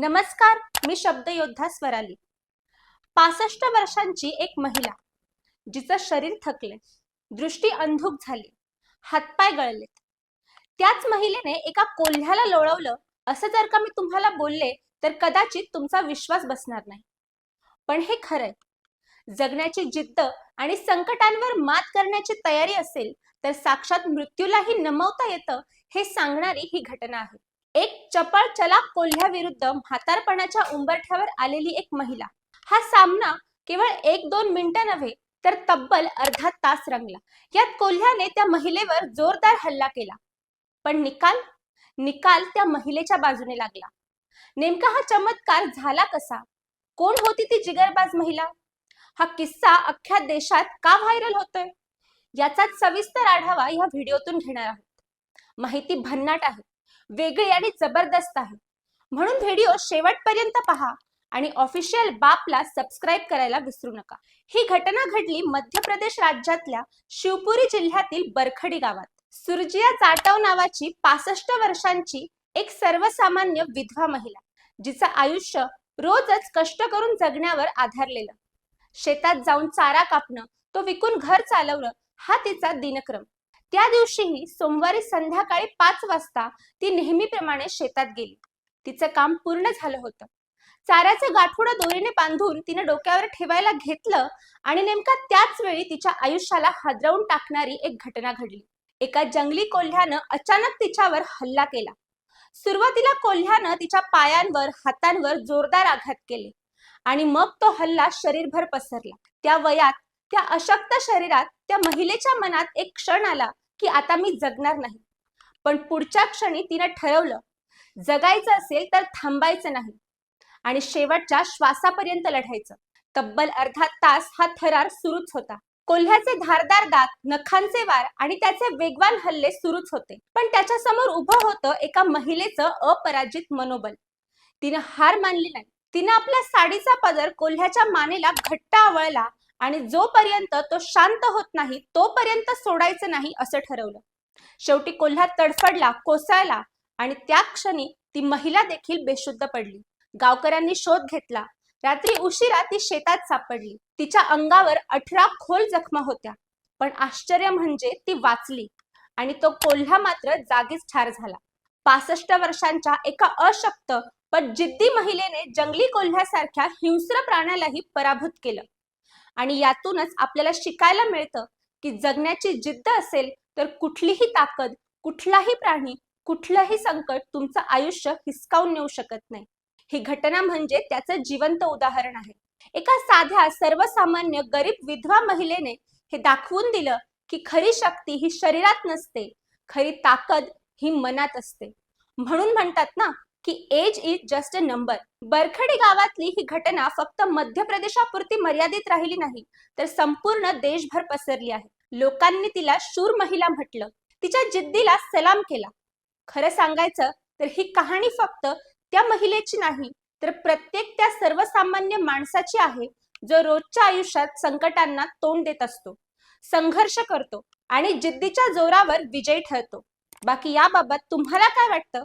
नमस्कार मी शब्दयोद्धा स्वराली. पासष्ट वर्षांची एक महिला जिचं शरीर थकले दृष्टी अंधुक झाली हातपाय गळलेत. त्याच महिलेने एका कोल्ह्याला लोळवलं असं जर का मी तुम्हाला बोलले तर कदाचित तुमचा विश्वास बसणार नाही. पण हे खरंय. जगण्याची जिद्द आणि संकटांवर मात करण्याची तयारी असेल तर साक्षात मृत्यूलाही नमवता येतं हे सांगणारी ही घटना आहे. एक चपळ चलाक कोल्ह्याविरुद्ध म्हातारपणाच्या उंबरठ्यावर आलेली एक महिला. हा सामना केवळ एक दोन मिनिटं नव्हे तर तब्बल अर्धा तास रंगला. यात कोल्ह्याने त्या महिलेवर जोरदार हल्ला केला. पण निकाल? निकाल त्या महिलेच्या बाजूने लागला. नेमका हा चमत्कार झाला कसा? कोण होती ती जिगरबाज महिला? हा किस्सा अख्ख्या देशात का व्हायरल होतोय? याचा सविस्तर आढावा या व्हिडिओतून घेणार आहोत. माहिती भन्नाट आहे. वेगळी आणि जबरदस्त आहे. म्हणून व्हिडिओ शेवटपर्यंत पहा आणि ऑफिशियल बापला सबस्क्राईब करायला विसरू नका. ही घटना घडली मध्य प्रदेश राज्यातल्या शिवपुरी जिल्ह्यातील बरखडी गावात. सुरजिया जाटव नावाची पासष्ट वर्षांची एक सर्वसामान्य विधवा महिला जिचं आयुष्य रोजच कष्ट करून जगण्यावर आधारलेलं. शेतात जाऊन चारा कापणं तो विकून घर चालवणं हा तिचा दिनक्रम. त्या दिवशीही सोमवारी संध्याकाळी पाच वाजता ती नेहमीप्रमाणे शेतात गेली. तिचं काम पूर्ण झालं होतं. चाऱ्याचं गाठोडं दोरीने बांधून तिने डोक्यावर ठेवायला घेतलं आणि नेमका त्याच वेळी तिच्या आयुष्याला हादरवून टाकणारी एक घटना घडली. एका जंगली कोल्ह्यानं अचानक तिच्यावर हल्ला केला. सुरुवातीला कोल्ह्यानं तिच्या पायांवर हातांवर जोरदार आघात केले आणि मग तो हल्ला शरीरभर पसरला. त्या वयात त्या अशक्त शरीरात त्या महिलेच्या मनात एक क्षण आला की आता मी जगणार नाही. पण पुढच्या क्षणी तिनं ठरवलं जगायचं असेल तर थांबायचं नाही. आणि शेवटच्या श्वासापर्यंत लढायचं. तब्बल अर्धा तास हा थरार सुरूच होता. कोल्ह्याचे धारदार दात नखांचे वार आणि त्याचे वेगवान हल्ले सुरूच होते. पण त्याच्यासमोर उभं होतं एका महिलेचं अपराजित मनोबल. तिनं हार मानली नाही. तिनं आपल्या साडीचा पदर कोल्ह्याच्या मानेला घट्ट आवळला आणि जोपर्यंत तो शांत होत नाही तोपर्यंत सोडायचं नाही असं ठरवलं. शेवटी कोल्हा तडफडला कोसळला आणि त्या क्षणी ती महिला देखील बेशुद्ध पडली. गावकऱ्यांनी शोध घेतला. रात्री उशिरा ती शेतात सापडली. तिच्या अंगावर अठरा खोल जखमा होत्या. पण आश्चर्य म्हणजे ती वाचली आणि तो कोल्हा मात्र जागीच ठार झाला. पासष्ट वर्षांच्या एका अशक्त पण जिद्दी महिलेने जंगली कोल्ह्यासारख्या हिंस्र प्राण्यालाही पराभूत केलं. आणि यातूनच आपल्याला शिकायला मिळतं की जगण्याची जिद्द असेल तर कुठलीही ताकद कुठलाही प्राणी कुठलंही संकट तुमचं आयुष्य हिसकावून नेऊ शकत नाही. ही घटना म्हणजे त्याचं जिवंत उदाहरण आहे. एका साध्या सर्वसामान्य गरीब विधवा महिलेने हे दाखवून दिलं की खरी शक्ती ही शरीरात नसते खरी ताकद ही मनात असते. म्हणून म्हणतात ना की age is just a number Barkhadi गावातली ही घटना फक्त मध्य प्रदेशापुरती मर्यादित राहिली नाही तर संपूर्ण देशभर पसरली आहे. लोकांनी तिला शूर महिला म्हटलं. तिच्या जिद्दीला सलाम केला. खरं सांगायचं तर ही कहाणी फक्त त्या महिलेची नाही तर प्रत्येक त्या सर्वसामान्य माणसाची आहे जो रोजच्या आयुष्यात संकटांना तोंड देत असतो संघर्ष करतो आणि जिद्दीच्या जोरावर विजयी ठरतो. बाकी याबाबत तुम्हाला काय वाटतं?